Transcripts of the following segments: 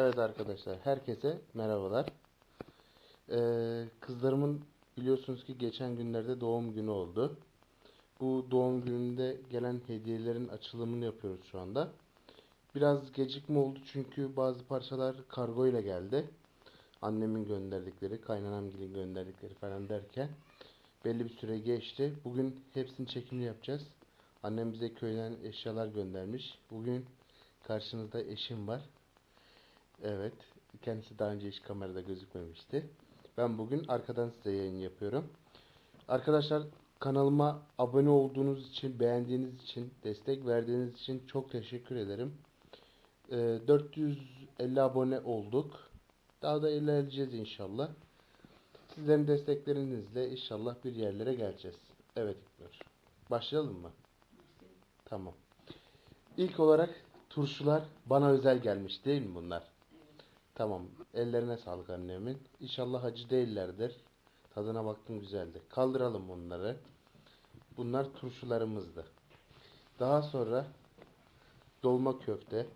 Evet arkadaşlar, herkese merhabalar. Ee, kızlarımın biliyorsunuz ki geçen günlerde doğum günü oldu. Bu doğum gününde gelen hediyelerin açılımını yapıyoruz şu anda. Biraz gecikme oldu çünkü bazı parçalar kargo ile geldi. Annemin gönderdikleri, kaynanamgilin gönderdikleri falan derken belli bir süre geçti. Bugün hepsini çekimli yapacağız. Annem bize köyden eşyalar göndermiş. Bugün karşınızda eşim var. Evet. Kendisi daha önce hiç kamerada gözükmemişti. Ben bugün arkadan size yayın yapıyorum. Arkadaşlar kanalıma abone olduğunuz için, beğendiğiniz için, destek verdiğiniz için çok teşekkür ederim. Ee, 450 abone olduk. Daha da ilerleyeceğiz inşallah. Sizlerin desteklerinizle inşallah bir yerlere geleceğiz. Evet İknur. Başlayalım mı? Tamam. İlk olarak turşular bana özel gelmiş değil mi bunlar? Tamam. Ellerine sağlık annemin. İnşallah acı değillerdir. Tadına baktım güzeldi. Kaldıralım bunları. Bunlar turşularımızdı. Daha sonra dolma köfte.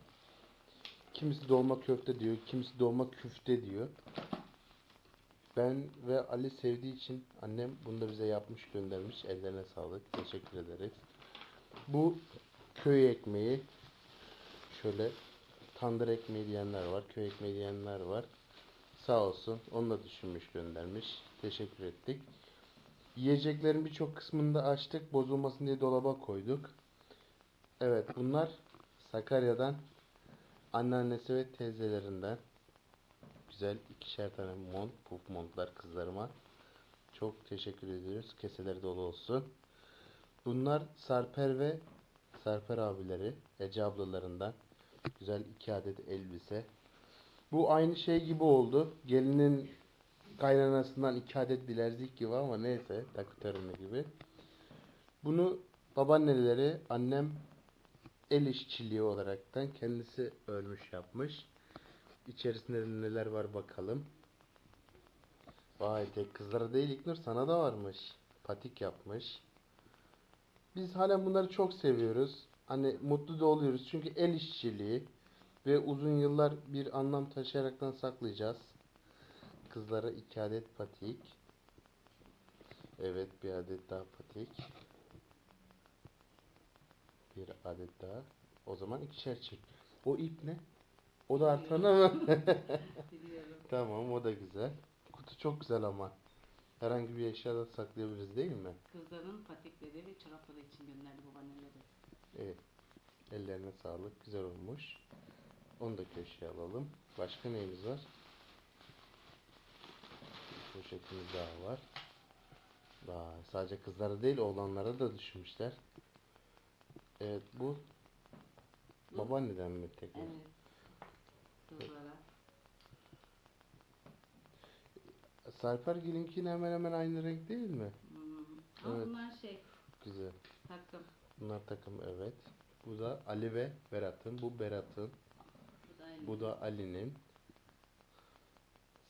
Kimisi dolma köfte diyor, kimisi dolma küfte diyor. Ben ve Ali sevdiği için annem bunu da bize yapmış göndermiş. Ellerine sağlık. Teşekkür ederiz. Bu köy ekmeği. Şöyle tandır ekmeği diyenler var, köy ekmeği diyenler var. Sağ olsun. Onu da düşünmüş göndermiş. Teşekkür ettik. Yiyeceklerin birçok kısmını da açtık. Bozulmasın diye dolaba koyduk. Evet bunlar Sakarya'dan anneannesi ve teyzelerinden güzel ikişer tane mont, puf montlar kızlarıma. Çok teşekkür ediyoruz. Keseleri dolu olsun. Bunlar Sarper ve Sarper abileri, Ece ablalarından. Güzel iki adet elbise. Bu aynı şey gibi oldu. Gelinin kaynanasından iki adet bilezik gibi ama neyse takı töreni gibi. Bunu babaanneleri annem el işçiliği olaraktan kendisi örmüş yapmış. İçerisinde neler var bakalım. Vay tek kızlara değil İknur sana da varmış. Patik yapmış. Biz halen bunları çok seviyoruz. Hani mutlu da oluyoruz. Çünkü el işçiliği ve uzun yıllar bir anlam taşıyaraktan saklayacağız. Kızlara iki adet patik. Evet bir adet daha patik. Bir adet daha. O zaman ikişer çek. O ip ne? O da artana mı? Tamam o da güzel. Kutu çok güzel ama. Herhangi bir eşyada saklayabiliriz değil mi? Kızların patikleri ve çorapları için gönderdi babaanneleri. Evet. Ellerine sağlık. Güzel olmuş. Onu da köşeye alalım. Başka neyimiz var? Poşetimiz daha var. Vay, sadece kızlara değil oğlanlara da düşünmüşler. Evet bu babaanneden mi tekrar? Evet. Kızlara. Sarper Gilink'in hemen hemen aynı renk değil mi? Hmm. Evet. bunlar şey Güzel. takım. Bunlar takım evet. Bu da Ali ve Berat'ın. Bu Berat'ın. Bu da Ali'nin.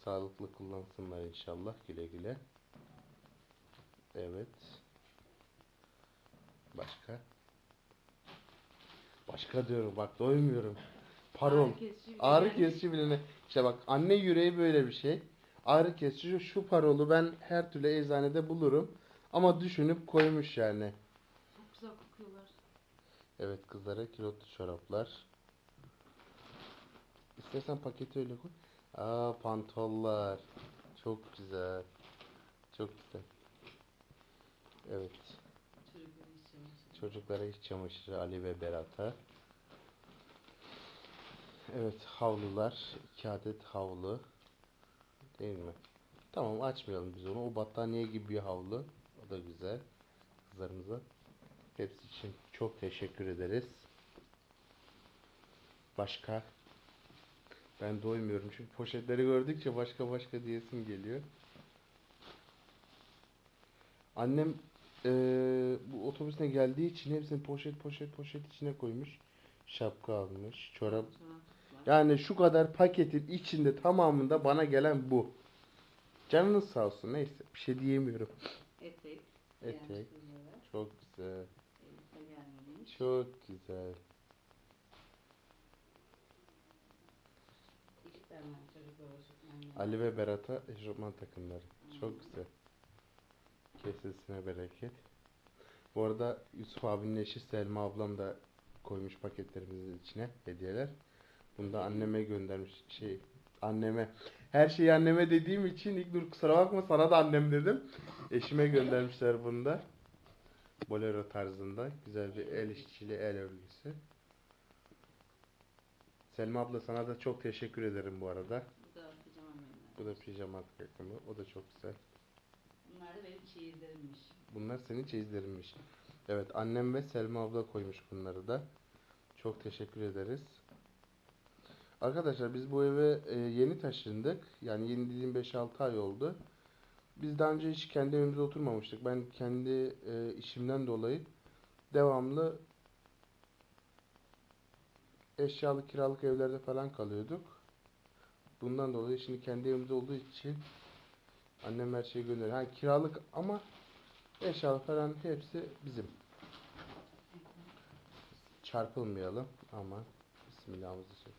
Sağlıklı kullansınlar inşallah güle güle. Evet. Başka? Başka diyorum bak doymuyorum. Parol. Ağrı kesici bir Ağrı yani. kesici bile ne? İşte bak anne yüreği böyle bir şey. Ağrı kesici şu parolu ben her türlü eczanede bulurum. Ama düşünüp koymuş yani. Evet kızlara kilotlu çoraplar. İstersen paketi öyle koy. Aa pantollar. Çok güzel. Çok güzel. Evet. Çocuklara iç çamaşırı Ali ve Berat'a. Evet havlular. iki adet havlu. Değil mi? Tamam açmayalım biz onu. O battaniye gibi bir havlu. O da güzel. Kızlarımıza. Hepsi için çok teşekkür ederiz. Başka? Ben doymuyorum çünkü poşetleri gördükçe başka başka diyesim geliyor. Annem eee, bu otobüsüne geldiği için hepsini poşet poşet poşet içine koymuş. Şapka almış, çorap. Yani şu kadar paketin içinde tamamında bana gelen bu. Canınız sağ olsun neyse bir şey diyemiyorum. Etek. Etek. Çok güzel. Çok güzel. Ali ve Berat'a eşofman takımları. Çok güzel. Kesesine bereket. Bu arada Yusuf abinin eşi Selma ablam da koymuş paketlerimizin içine hediyeler. Bunu da anneme göndermiş. Şey anneme. Her şeyi anneme dediğim için İlknur kusura bakma sana da annem dedim. Eşime göndermişler bunu da. Bolero tarzında. Güzel bir el işçiliği el örgüsü. Selma abla sana da çok teşekkür ederim bu arada. Bu da pijama menüler. Bu da pijama takımı. O da çok güzel. Bunlar da benim çeyizlerimmiş. Bunlar senin çeyizlerinmiş. Evet annem ve Selma abla koymuş bunları da. Çok teşekkür ederiz. Arkadaşlar biz bu eve e, yeni taşındık. Yani yeni dediğim 5-6 ay oldu. Biz daha önce hiç kendi evimizde oturmamıştık. Ben kendi e, işimden dolayı devamlı eşyalı kiralık evlerde falan kalıyorduk. Bundan dolayı şimdi kendi evimizde olduğu için annem her şeyi gönderiyor. Ha kiralık ama eşyalı falan hepsi bizim. Çarpılmayalım ama çek.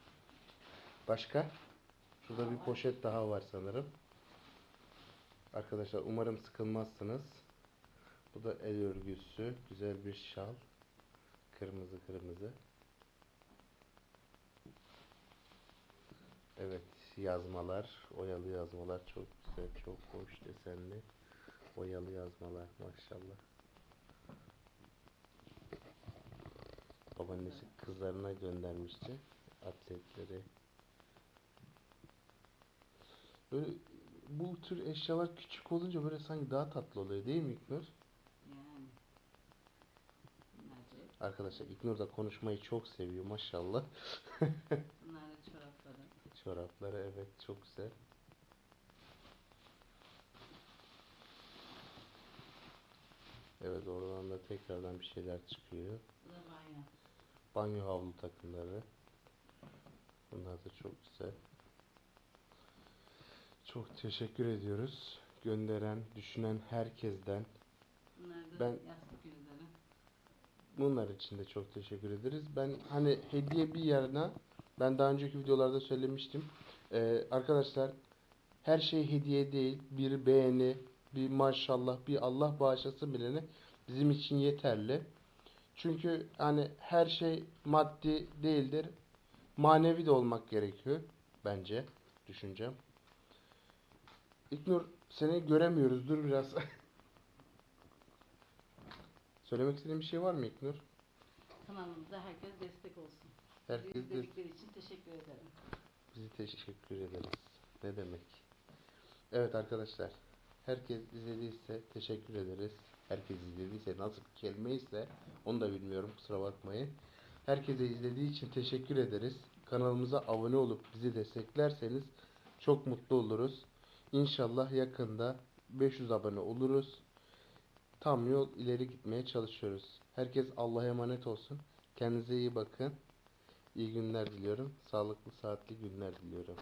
Başka? Şurada bir poşet daha var sanırım. Arkadaşlar umarım sıkılmazsınız. Bu da el örgüsü. Güzel bir şal. Kırmızı kırmızı. Evet yazmalar. Oyalı yazmalar çok güzel. Çok hoş desenli. Oyalı yazmalar maşallah. Babaannesi kızlarına göndermişti. Atletleri. Böyle bu tür eşyalar küçük olunca böyle sanki daha tatlı oluyor değil mi İknur? Yani. Bunlar cep. Arkadaşlar İknur da konuşmayı çok seviyor maşallah. Bunlar da çorapları. Çorapları evet çok güzel. Evet oradan da tekrardan bir şeyler çıkıyor. Bu da banyo. Banyo havlu takımları. Bunlar da çok güzel. Çok teşekkür ediyoruz. Gönderen, düşünen herkesten. Bunlar da Ben- yastık yüzleri. Bunlar için de çok teşekkür ederiz. Ben hani hediye bir yerine ben daha önceki videolarda söylemiştim. Ee, arkadaşlar her şey hediye değil. Bir beğeni, bir maşallah, bir Allah bağışlasın bilene bizim için yeterli. Çünkü hani her şey maddi değildir. Manevi de olmak gerekiyor bence düşüncem. İknur seni göremiyoruz. Dur biraz. Söylemek istediğin bir şey var mı İknur? Kanalımıza herkes destek olsun. Herkes Bizi de izledikleri için teşekkür ederim. bizi teşekkür ederiz. Ne demek? Evet arkadaşlar. Herkes izlediyse teşekkür ederiz. Herkes izlediyse nasıl bir kelime ise onu da bilmiyorum kusura bakmayın. Herkese izlediği için teşekkür ederiz. Kanalımıza abone olup bizi desteklerseniz çok mutlu oluruz. İnşallah yakında 500 abone oluruz. Tam yol ileri gitmeye çalışıyoruz. Herkes Allah'a emanet olsun. Kendinize iyi bakın. İyi günler diliyorum. Sağlıklı, saatli günler diliyorum.